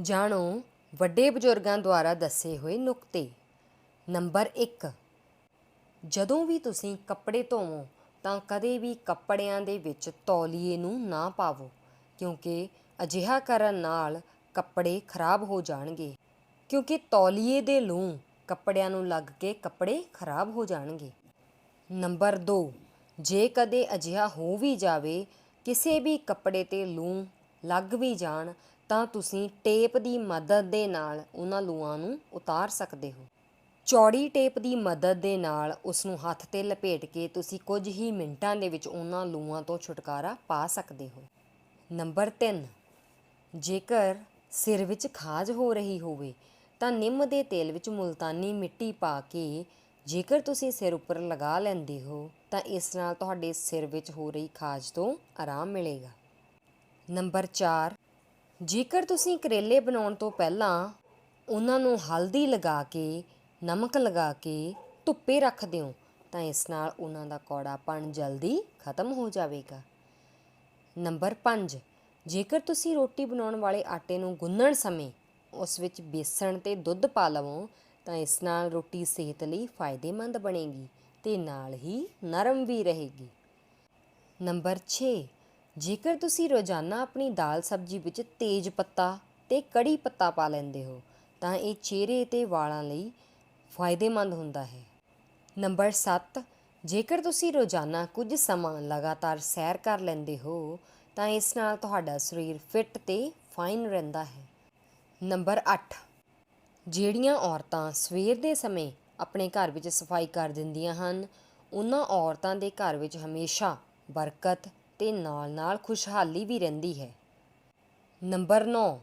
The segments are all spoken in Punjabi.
ਜਾਣੋ, ਵੱਡੇ ਬਜ਼ੁਰਗਾਂ ਦੁਆਰਾ ਦੱਸੇ ਹੋਏ ਨੁਕਤੇ। ਨੰਬਰ 1 ਜਦੋਂ ਵੀ ਤੁਸੀਂ ਕੱਪੜੇ ਧੋਵੋ, ਤਾਂ ਕਦੇ ਵੀ ਕੱਪੜਿਆਂ ਦੇ ਵਿੱਚ ਤੌਲੀਏ ਨੂੰ ਨਾ ਪਾਵੋ, ਕਿਉਂਕਿ ਅਜਿਹਾ ਕਰਨ ਨਾਲ ਕੱਪੜੇ ਖਰਾਬ ਹੋ ਜਾਣਗੇ। ਕਿਉਂਕਿ ਤੌਲੀਏ ਦੇ ਲੂੰ ਕੱਪੜਿਆਂ ਨੂੰ ਲੱਗ ਕੇ ਕੱਪੜੇ ਖਰਾਬ ਹੋ ਜਾਣਗੇ। ਨੰਬਰ 2 ਜੇ ਕਦੇ ਅਜਿਹਾ ਹੋ ਵੀ ਜਾਵੇ, ਕਿਸੇ ਵੀ ਕੱਪੜੇ ਤੇ ਲੂੰ ਲੱਗ ਵੀ ਜਾਣ ਤਾਂ ਤੁਸੀਂ ਟੇਪ ਦੀ ਮਦਦ ਦੇ ਨਾਲ ਉਹਨਾਂ ਲੂਆਂ ਨੂੰ ਉਤਾਰ ਸਕਦੇ ਹੋ। ਚੌੜੀ ਟੇਪ ਦੀ ਮਦਦ ਦੇ ਨਾਲ ਉਸ ਨੂੰ ਹੱਥ ਤੇ ਲਪੇਟ ਕੇ ਤੁਸੀਂ ਕੁਝ ਹੀ ਮਿੰਟਾਂ ਦੇ ਵਿੱਚ ਉਹਨਾਂ ਲੂਆਂ ਤੋਂ ਛੁਟਕਾਰਾ ਪਾ ਸਕਦੇ ਹੋ। ਨੰਬਰ 3 ਜੇਕਰ ਸਿਰ ਵਿੱਚ ਖਾਜ ਹੋ ਰਹੀ ਹੋਵੇ, ਤਾਂ ਨਿੰਮ ਦੇ ਤੇਲ ਵਿੱਚ ਮੁਲਤਾਨੀ ਮਿੱਟੀ ਪਾ ਕੇ ਜੇਕਰ ਤੁਸੀਂ ਸਿਰ ਉੱਪਰ ਲਗਾ ਲੈਂਦੇ ਹੋ, ਤਾਂ ਇਸ ਨਾਲ ਤੁਹਾਡੇ ਸਿਰ ਵਿੱਚ ਹੋ ਰਹੀ ਖਾਜ ਤੋਂ ਆਰਾਮ ਮਿਲੇਗਾ। ਨੰਬਰ 4 ਜੇਕਰ ਤੁਸੀਂ ਕਰੇਲੇ ਬਣਾਉਣ ਤੋਂ ਪਹਿਲਾਂ ਉਹਨਾਂ ਨੂੰ ਹਲਦੀ ਲਗਾ ਕੇ, ਨਮਕ ਲਗਾ ਕੇ ਧੁੱਪੇ ਰੱਖ ਦਿਓ, ਤਾਂ ਇਸ ਨਾਲ ਉਹਨਾਂ ਦਾ ਕੌੜਾਪਣ ਜਲਦੀ ਖਤਮ ਹੋ ਜਾਵੇਗਾ। ਨੰਬਰ 5 ਜੇਕਰ ਤੁਸੀਂ ਰੋਟੀ ਬਣਾਉਣ ਵਾਲੇ ਆਟੇ ਨੂੰ ਗੁੰਨਣ ਸਮੇਂ ਉਸ ਵਿੱਚ ਬੇਸਣ ਤੇ ਦੁੱਧ ਪਾ ਲਵੋ, ਤਾਂ ਇਸ ਨਾਲ ਰੋਟੀ ਸਿਹਤ ਲਈ ਫਾਇਦੇਮੰਦ ਬਣੇਗੀ ਤੇ ਨਾਲ ਹੀ ਨਰਮ ਵੀ ਰਹੇਗੀ। ਨੰਬਰ 6 ਜੇਕਰ ਤੁਸੀਂ ਰੋਜ਼ਾਨਾ ਆਪਣੀ ਦਾਲ ਸਬਜ਼ੀ ਵਿੱਚ ਤੇਜ ਪੱਤਾ ਤੇ ਕੜੀ ਪੱਤਾ ਪਾ ਲੈਂਦੇ ਹੋ, ਤਾਂ ਇਹ ਚਿਹਰੇ ਤੇ ਵਾਲਾਂ ਲਈ ਫਾਇਦੇਮੰਦ ਹੁੰਦਾ ਹੈ। ਨੰਬਰ 7 ਜੇਕਰ ਤੁਸੀਂ ਰੋਜ਼ਾਨਾ ਕੁਝ ਸਮਾਂ ਲਗਾਤਾਰ ਸੈਰ ਕਰ ਲੈਂਦੇ ਹੋ, ਤਾਂ ਇਸ ਨਾਲ ਤੁਹਾਡਾ ਸਰੀਰ ਫਿੱਟ ਤੇ ਫਾਈਨ ਰਹਿੰਦਾ ਹੈ। ਨੰਬਰ 8 ਜਿਹੜੀਆਂ ਔਰਤਾਂ ਸਵੇਰ ਦੇ ਸਮੇਂ ਆਪਣੇ ਘਰ ਵਿੱਚ ਸਫ਼ਾਈ ਕਰ ਦਿੰਦੀਆਂ ਹਨ, ਉਹਨਾਂ ਔਰਤਾਂ ਦੇ ਘਰ ਵਿੱਚ ਹਮੇਸ਼ਾ ਬਰਕਤ ਤੇ ਨਾਲ-ਨਾਲ ਖੁਸ਼ਹਾਲੀ ਵੀ ਰਹਿੰਦੀ ਹੈ। ਨੰਬਰ 9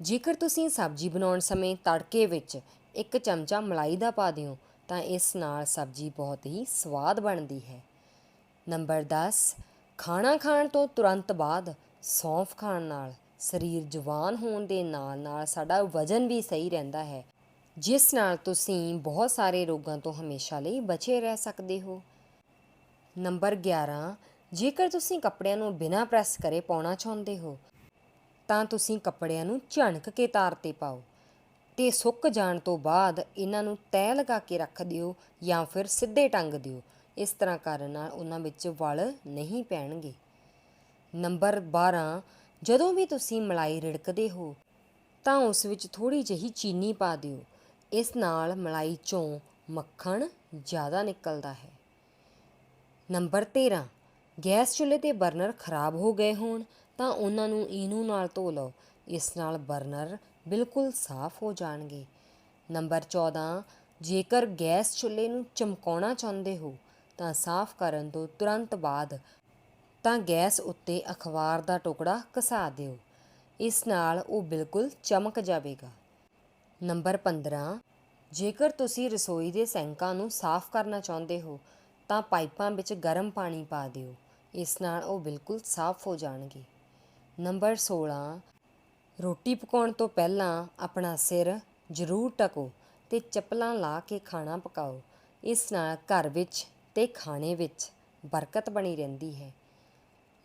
ਜੇਕਰ ਤੁਸੀਂ ਸਬਜ਼ੀ ਬਣਾਉਣ ਸਮੇਂ ਤੜਕੇ ਵਿੱਚ ਇੱਕ ਚਮਚਾ ਮਲਾਈ ਦਾ ਪਾ ਦਿਓ, ਤਾਂ ਇਸ ਨਾਲ ਸਬਜ਼ੀ ਬਹੁਤ ਹੀ ਸਵਾਦ ਬਣਦੀ ਹੈ। ਨੰਬਰ 10 ਖਾਣਾ ਖਾਣ ਤੋਂ ਤੁਰੰਤ ਬਾਅਦ ਸੌਂਫ ਖਾਣ ਨਾਲ ਸਰੀਰ ਜਵਾਨ ਹੋਣ ਦੇ ਨਾਲ-ਨਾਲ ਸਾਡਾ ਵਜ਼ਨ ਵੀ ਸਹੀ ਰਹਿੰਦਾ ਹੈ, ਜਿਸ ਨਾਲ ਤੁਸੀਂ ਬਹੁਤ ਸਾਰੇ ਰੋਗਾਂ ਤੋਂ ਹਮੇਸ਼ਾ ਲਈ ਬਚੇ ਰਹਿ ਸਕਦੇ ਹੋ। ਨੰਬਰ 11 ਜੇਕਰ ਤੁਸੀਂ ਕੱਪੜਿਆਂ ਨੂੰ ਬਿਨਾਂ ਪ੍ਰੈਸ ਕਰੇ ਪਾਉਣਾ ਚਾਹੁੰਦੇ ਹੋ, ਤਾਂ ਤੁਸੀਂ ਕੱਪੜਿਆਂ ਨੂੰ ਝਣਕ ਕੇ ਤਾਰ ਤੇ ਪਾਓ ਤੇ ਸੁੱਕ ਜਾਣ ਤੋਂ ਬਾਅਦ ਇਹਨਾਂ ਨੂੰ ਤੈਅ ਲਗਾ ਕੇ ਰੱਖ ਦਿਓ ਜਾਂ ਫਿਰ ਸਿੱਧੇ ਟੰਗ ਦਿਓ। ਇਸ ਤਰ੍ਹਾਂ ਕਰਨ ਨਾਲ ਉਹਨਾਂ ਵਿੱਚ ਵਲ ਨਹੀਂ ਪੈਣਗੇ। ਨੰਬਰ 12 ਜਦੋਂ ਵੀ ਤੁਸੀਂ ਮਲਾਈ ਰਿੜਕਦੇ ਹੋ, ਤਾਂ ਉਸ ਵਿੱਚ ਥੋੜੀ ਜਿਹੀ ਚੀਨੀ ਪਾ ਦਿਓ। ਇਸ ਨਾਲ ਮਲਾਈ ਚੋਂ ਮੱਖਣ ਜ਼ਿਆਦਾ ਨਿਕਲਦਾ ਹੈ। ਨੰਬਰ 13 ਗੈਸ ਚੁੱਲ੍ਹੇ ਤੇ ਬਰਨਰ ਖਰਾਬ ਹੋ ਗਏ ਹੋਣ, ਤਾਂ ਉਹਨਾਂ ਨੂੰ ਈਨੋ ਨਾਲ ਧੋ ਲਓ। ਇਸ ਨਾਲ ਬਰਨਰ ਬਿਲਕੁਲ ਸਾਫ਼ ਹੋ ਜਾਣਗੇ। ਨੰਬਰ 14 ਜੇਕਰ ਗੈਸ ਚੁੱਲ੍ਹੇ ਨੂੰ ਚਮਕਾਉਣਾ ਚਾਹੁੰਦੇ ਹੋ, ਤਾਂ ਸਾਫ਼ ਕਰਨ ਤੋਂ ਤੁਰੰਤ ਬਾਅਦ ਤਾਂ ਗੈਸ ਉੱਤੇ ਅਖਬਾਰ ਦਾ ਟੁਕੜਾ ਘਸਾ ਦਿਓ। ਇਸ ਨਾਲ ਉਹ ਬਿਲਕੁਲ ਚਮਕ ਜਾਵੇਗਾ। ਨੰਬਰ 15 ਜੇਕਰ ਤੁਸੀਂ ਰਸੋਈ ਦੇ ਸੈਂਕਾਂ ਨੂੰ ਸਾਫ਼ ਕਰਨਾ ਚਾਹੁੰਦੇ ਹੋ, ਤਾਂ ਪਾਈਪਾਂ ਵਿੱਚ ਗਰਮ ਪਾਣੀ ਪਾ ਦਿਓ। ਇਸ ਨਾਲ ਉਹ ਬਿਲਕੁਲ ਸਾਫ਼ ਹੋ ਜਾਣਗੇ। ਨੰਬਰ 16 ਰੋਟੀ ਪਕਾਉਣ ਤੋਂ ਪਹਿਲਾਂ ਆਪਣਾ ਸਿਰ ਜ਼ਰੂਰ ਟਕੋ ਤੇ ਚੱਪਲਾਂ ਲਾ ਕੇ ਖਾਣਾ ਪਕਾਓ। ਇਸ ਨਾਲ ਘਰ ਵਿੱਚ ਤੇ ਖਾਣੇ ਵਿੱਚ ਬਰਕਤ ਬਣੀ ਰਹਿੰਦੀ ਹੈ।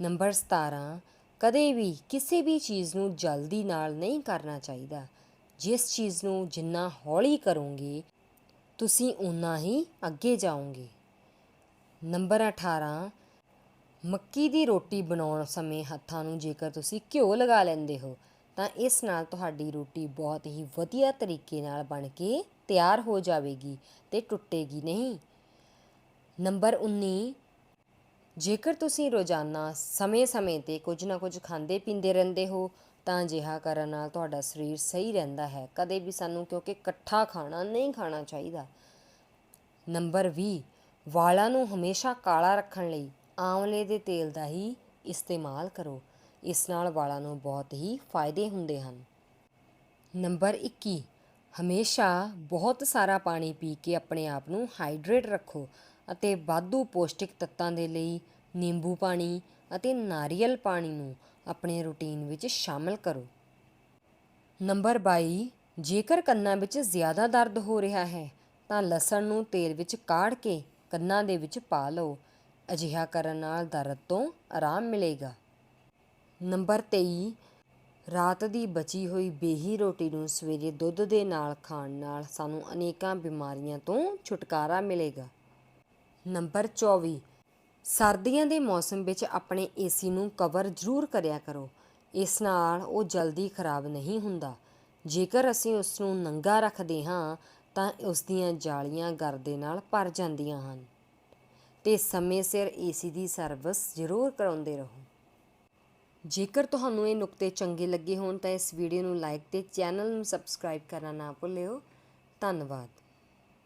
ਨੰਬਰ 17 ਕਦੇ ਵੀ ਕਿਸੇ ਵੀ ਚੀਜ਼ ਨੂੰ ਜਲਦੀ ਨਾਲ ਨਹੀਂ ਕਰਨਾ ਚਾਹੀਦਾ। ਜਿਸ ਚੀਜ਼ ਨੂੰ ਜਿੰਨਾ ਹੌਲੀ ਕਰੋਗੇ, ਤੁਸੀਂ ਉਨਾ ਹੀ ਅੱਗੇ ਜਾਓਗੇ। ਨੰਬਰ 18 ਮੱਕੀ ਦੀ ਰੋਟੀ ਬਣਾਉਣ ਸਮੇਂ ਹੱਥਾਂ ਨੂੰ ਜੇਕਰ ਤੁਸੀਂ ਘਿਓ ਲਗਾ ਲੈਂਦੇ ਹੋ, ਤਾਂ ਇਸ ਨਾਲ ਤੁਹਾਡੀ ਰੋਟੀ ਬਹੁਤ ਹੀ ਵਧੀਆ ਤਰੀਕੇ ਨਾਲ ਬਣ ਕੇ ਤਿਆਰ ਹੋ ਜਾਵੇਗੀ ਤੇ ਟੁੱਟੇਗੀ ਨਹੀਂ। ਨੰਬਰ 19 ਜੇਕਰ ਤੁਸੀਂ ਰੋਜ਼ਾਨਾ ਸਮੇਂ-ਸਮੇਂ ਤੇ ਕੁਝ ਨਾ ਕੁਝ ਖਾਂਦੇ ਪੀਂਦੇ ਰਹਿੰਦੇ ਹੋ, ਤਾਂ ਅਜਿਹਾ ਕਰਨ ਨਾਲ ਤੁਹਾਡਾ ਸਰੀਰ ਸਹੀ ਰਹਿੰਦਾ ਹੈ। ਕਦੇ ਵੀ ਸਾਨੂੰ ਕਿਉਂਕਿ ਇਕੱਠਾ ਖਾਣਾ ਨਹੀਂ ਖਾਣਾ ਚਾਹੀਦਾ। ਨੰਬਰ 20 ਵਾਲਾਂ ਨੂੰ ਹਮੇਸ਼ਾ ਕਾਲਾ ਰੱਖਣ ਲਈ ਆਂਵਲੇ ਦੇ ਤੇਲ ਦਾ ਹੀ ਇਸਤੇਮਾਲ ਕਰੋ। ਇਸ ਨਾਲ ਵਾਲਾਂ ਨੂੰ ਬਹੁਤ ਹੀ ਫਾਇਦੇ ਹੁੰਦੇ ਹਨ। ਨੰਬਰ 21 ਹਮੇਸ਼ਾ ਬਹੁਤ ਸਾਰਾ ਪਾਣੀ ਪੀ ਕੇ ਆਪਣੇ ਆਪ ਨੂੰ ਹਾਈਡਰੇਟ ਰੱਖੋ ਅਤੇ ਵਾਧੂ ਪੌਸ਼ਟਿਕ ਤੱਤਾਂ ਦੇ ਲਈ ਨਿੰਬੂ ਪਾਣੀ ਅਤੇ ਨਾਰੀਅਲ ਪਾਣੀ ਨੂੰ ਆਪਣੇ ਰੁਟੀਨ ਵਿੱਚ ਸ਼ਾਮਲ ਕਰੋ। ਨੰਬਰ 22 ਜੇਕਰ ਕੰਨਾਂ ਵਿੱਚ ਜ਼ਿਆਦਾ ਦਰਦ ਹੋ ਰਿਹਾ ਹੈ, ਤਾਂ ਲਸਣ ਨੂੰ ਤੇਲ ਵਿੱਚ ਕਾੜ ਕੇ ਕੰਨਾਂ ਦੇ ਵਿੱਚ ਪਾ ਲਓ ਅਜਿਹਾ ਕਰਨ ਨਾਲ ਦਰਦ ਤੋਂ ਆਰਾਮ ਮਿਲੇਗਾ। ਨੰਬਰ 23 ਰਾਤ ਦੀ ਬਚੀ ਹੋਈ ਬੇਹੀ ਰੋਟੀ ਨੂੰ ਸਵੇਰੇ ਦੁੱਧ ਦੇ ਨਾਲ ਖਾਣ ਨਾਲ ਸਾਨੂੰ ਅਨੇਕਾਂ ਬਿਮਾਰੀਆਂ ਤੋਂ ਛੁਟਕਾਰਾ ਮਿਲੇਗਾ। ਨੰਬਰ 24 ਸਰਦੀਆਂ ਦੇ ਮੌਸਮ ਵਿੱਚ ਆਪਣੇ ਏਸੀ ਨੂੰ ਕਵਰ ਜ਼ਰੂਰ ਕਰਿਆ ਕਰੋ। ਇਸ ਨਾਲ ਉਹ ਜਲਦੀ ਖਰਾਬ ਨਹੀਂ ਹੁੰਦਾ। ਜੇਕਰ ਅਸੀਂ ਉਸ ਨੂੰ ਨੰਗਾ ਰੱਖਦੇ ਹਾਂ, ਤਾਂ ਉਸ ਦੀਆਂ ਜਾਲੀਆਂ ਗਰਦੇ ਨਾਲ ਭਰ ਜਾਂਦੀਆਂ ਹਨ। ਤੇ ਸਮੇਂ ਸਿਰ ਏਸੀ ਦੀ ਸਰਵਿਸ ਜ਼ਰੂਰ ਕਰਾਉਂਦੇ ਰਹੋ। ਜੇਕਰ ਤੁਹਾਨੂੰ ਇਹ ਨੁਕਤੇ ਚੰਗੇ ਲੱਗੇ ਹੋਣ ਤਾਂ ਇਸ ਵੀਡੀਓ ਨੂੰ ਲਾਈਕ ਤੇ ਚੈਨਲ ਨੂੰ ਸਬਸਕ੍ਰਾਈਬ ਕਰਨਾ ਨਾ ਭੁੱਲਿਓ। ਧੰਨਵਾਦ।